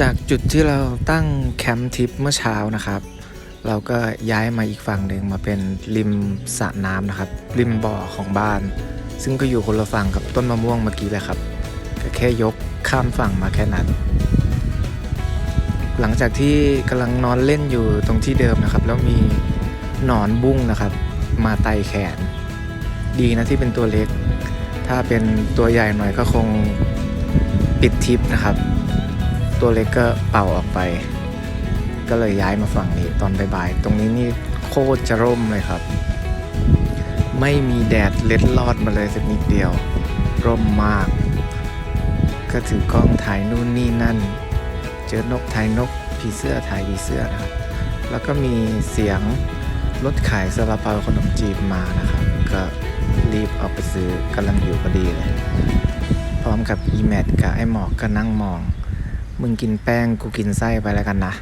จากจุดที่เราตั้งแคมป์ทิปเมื่อเช้านะครับ เราก็ย้ายมาอีกฝั่งหนึ่งมาเป็นริมสระน้ำนะครับ ริมบ่อของบ้าน ซึ่งก็อยู่คนละฝั่งกับต้นมะม่วงเมื่อกี้เลยครับก็แค่ยกข้ามฝั่งมาแค่นั้น หลังจากที่กำลังนอนเล่นอยู่ตรงที่เดิมนะครับ แล้วมีหนอนบุ้งนะครับ มาไต่แขน ดีนะที่เป็นตัวเล็ก ถ้าเป็นตัวใหญ่หน่อยก็คงปิดทิปนะครับ ตัวเล็กก็เป่าออกไป ก็เลยย้ายมาฝั่งนี้ตอนบ่ายๆตรงนี้นี่โคตรจะร่มเลยครับ ไม่มีแดดเล็ดลอดมาเลยสักนิดเดียว ร่มมาก ก็ถือกล้องถ่ายนู่นนี่นั่น เจอนกถ่ายนกผีเสื้อถ่ายผีเสื้อนะครับแล้วก็มีเสียงรถขายซาลาเปาขนมจีบมานะครับ ก็รีบเอาไปซื้อกำลังอยู่พอดีเลย พร้อมกับอีแมทกับไอหมอกก็นั่งมอง มึงกินแป้งกูกินไส้ไปแล้วกันนะ